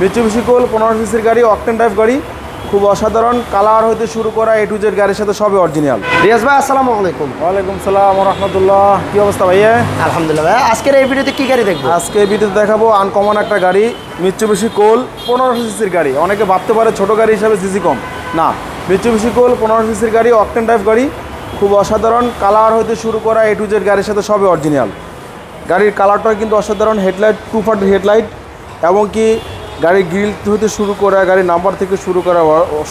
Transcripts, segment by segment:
Mitsubishi কোল পনেরো সিসির গাড়ি অকটেন টাইপ গাড়ি খুব অসাধারণ। কালার হইতে শুরু করা এ টু জেড গাড়ির সাথে সবই অরিজিনাল রিয়াজ ভাই আসসালামু আলাইকুম। ওয়ালাইকুম সালাম রহমতুল্লাহ। কি অবস্থা ভাইয়া? আলহামদুলিল্লাহ ভাই আজকের এই ভিডিওতে কি গাড়ি দেখব? আজকে এই ভিডিওতে দেখাবো আনকমন একটা গাড়ি মিচুবিশি কোল পনেরো সিসির গাড়ি। অনেকে ভাবতে পারে ছোট গাড়ি হিসাবে সিসি কম। না মিচুবিশি কোল পনেরো সিসির গাড়ি অকটেন টাইপ গাড়ি খুব অসাধারণ। কালার হইতে শুরু করা এ টু জেড গাড়ির সাথে সবই অরিজিনাল গাড়ির কালারটা কিন্তু অসাধারণ হেডলাইট টু ফার্ট হেডলাইট এবং কি গাড়ির গ্রিল হতে শুরু করা গাড়ির নাম্বার থেকে শুরু করা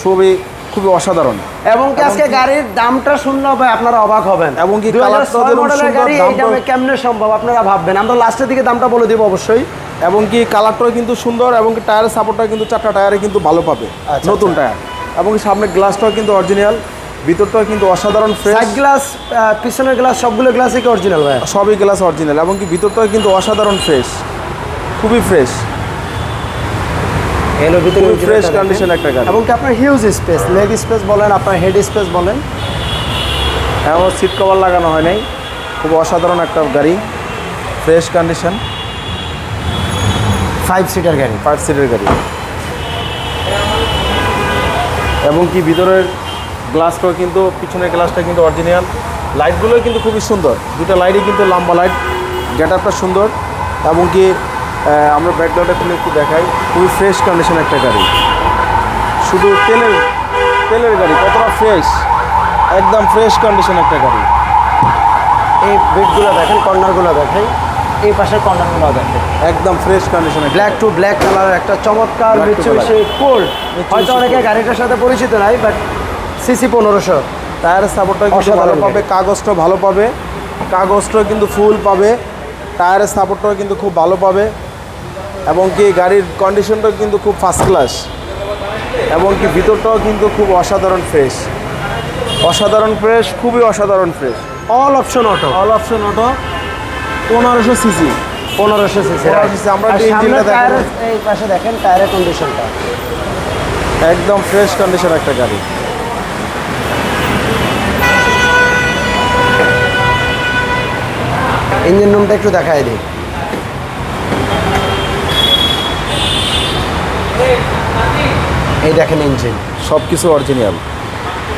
সবই খুবই অসাধারণ। এবং কি আজকে গাড়ির দামটা শুনলে ভাই আপনারা অবাক হবেন। এবং কি 2006 কালারটাও যেরকম মডেলের সুন্দর, গাড়ি এই দামে কেমনে সম্ভব? আপনারা ভাববেন। আমরা লাস্টের দিকে দামটা বলে দেবো অবশ্যই। এবং কি কালারটাও কিন্তু সুন্দর এবং কি টায়ারের সাপোর্টটা কিন্তু চারটা টায়ারে কিন্তু ভালো পাবে। আচ্ছা, নতুন টায়ার এবং সামনে গ্লাসটাও কিন্তু অরিজিনাল ভিতরটাও কিন্তু অসাধারণ ফ্রেশ গ্লাস পিছনের গ্লাস সবগুলো গ্লাসই কি অরিজিনাল ভাই? সবই গ্লাস অরিজিনাল এবং কি ভিতরটাও কিন্তু অসাধারণ ফ্রেশ খুবই ফ্রেশ এলো ভিতরে fresh টা একটা গাড়ি। এবং কি আপনার হিউজ স্পেস লেগ স্পেস বলেন আপনার হেড স্পেস বলেন? এমন সিট কভার লাগানো হয় নাই। খুব অসাধারণ একটা গাড়ি ফ্রেশ কন্ডিশন ফাইভ সিটার গাড়ি। ফাইভ সিটের গাড়ি। এবং কি ভিতরের গ্লাসটাও কিন্তু পিছনের গ্লাসটা কিন্তু অরিজিনাল লাইটগুলো কিন্তু খুবই সুন্দর। দুটো লাইটই কিন্তু লম্বা লাইট গেট সুন্দর। এবং কি আমরা ব্যাকগ্রাউন্ডটা খুলে একটু দেখাই। খুবই ফ্রেশ কন্ডিশন একটা গাড়ি। শুধু তেলের তেলের গাড়ি কতটা ফ্রেশ একদম ফ্রেশ কন্ডিশন একটা গাড়ি। এই বেডগুলো দেখেন কর্নারগুলো দেখেন। এই পাশের কর্নারগুলো দেখেন। একদম fresh condition black to black colour একটা চমৎকার মিচুবিশি কোল্ড হয়তো অনেকে গাড়িটার সাথে পরিচিত নাই বাট সিসি পনেরোশো। টায়ারের সাপোর্টটা কিন্তু ভালো পাবে গাড়ি। কাগজটাও ভালো পাবে। কাগজটাও কিন্তু ফুল পাবে। টায়ারের সাপোর্টটাও কিন্তু খুব ভালো পাবে। এবং কি গাড়ির কন্ডিশনটাও কিন্তু খুব ফার্স্ট ক্লাস এবং কি ভিতরটাও কিন্তু খুব অসাধারণ ফ্রেশ অসাধারণ ফ্রেশ খুবই অসাধারণ fresh all option auto all option auto পনেরোশো সিসি পনেরোশো সিসি 1500cc, আমরা ইঞ্জিনটা। এই পাশে দেখেন টায়ারের কন্ডিশনটা একদম ফ্রেশ কন্ডিশন একটা গাড়ি। ইঞ্জিন রুমটা একটু দেখাই দিই। এই দেখেন ইঞ্জিন সব কিছু অরিজিনাল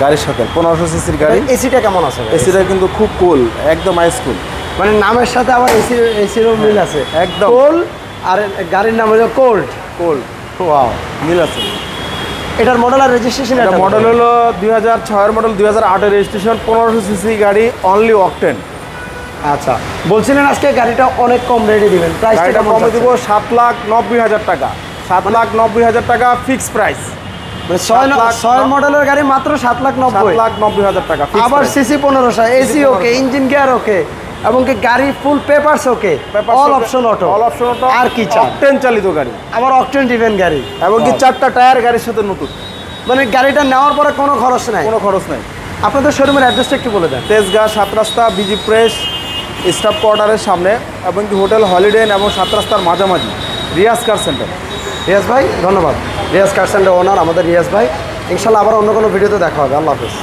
গাড়ির সাথে পনেরোশো সিসির গাড়ি। এসিটা কেমন আছে এসিটা কিন্তু খুব কুল একদম হাই স্কুল মানে নামের সাথে আবার এসি এসিরও মিল আছে। একদম। কোল আর গাড়ির নাম হলো কোল্ড কোল্ড ওয়াও মিল আছে। এটার মডেল আর রেজিস্ট্রেশন এটা মডেল হলো দুই হাজার ছয়ের মডেল দুই হাজার আটের রেজিস্ট্রেশন পনেরোশো সিসি গাড়ি অনলি অকটেন আচ্ছা বলছিলেন আজকে গাড়িটা অনেক কম রেটে দিবেন। প্রাইসটা কমে দিব দিব সাত লাখ নব্বই হাজার টাকা। সাত লাখ নব্বই হাজার টাকা ফিক্স প্রাইস ছয় ছয় মডেলের গাড়ি মাত্র সাত লাখ নব্বই। লাখ নব্বই হাজার টাকা আবার সিসি পনেরোশো AC okay engine gear okay এবং কি গাড়ি full papers okay all option auto all option auto আর কি অকটেন চালিত গাড়ি। অকটেন ডিভেন গাড়ি। এবং কি চারটা টায়ার গাড়ির সাথে নতুন। মানে গাড়িটা নেওয়ার পরে কোনো খরচ নাই। কোনো খরচ নাই। আপনাদের শোরুমের অ্যাড্রেসটা একটু বলে দেন। তেজগাঁ সাত রাস্তা বিজি প্রেস স্টাফ কোয়ার্টারের সামনে এবং কি হোটেল হলিডে এবং সাত রাস্তার মাঝামাঝি রিয়াজ কার সেন্টার রিয়াজ ভাই, ধন্যবাদ। রিয়াজ কার সেন্টার ওনার আমাদের রিয়াজ ভাই। ইনশাল্লাহ আবার অন্য কোনো ভিডিওতে দেখা হবে। আল্লাহ হাফিজ।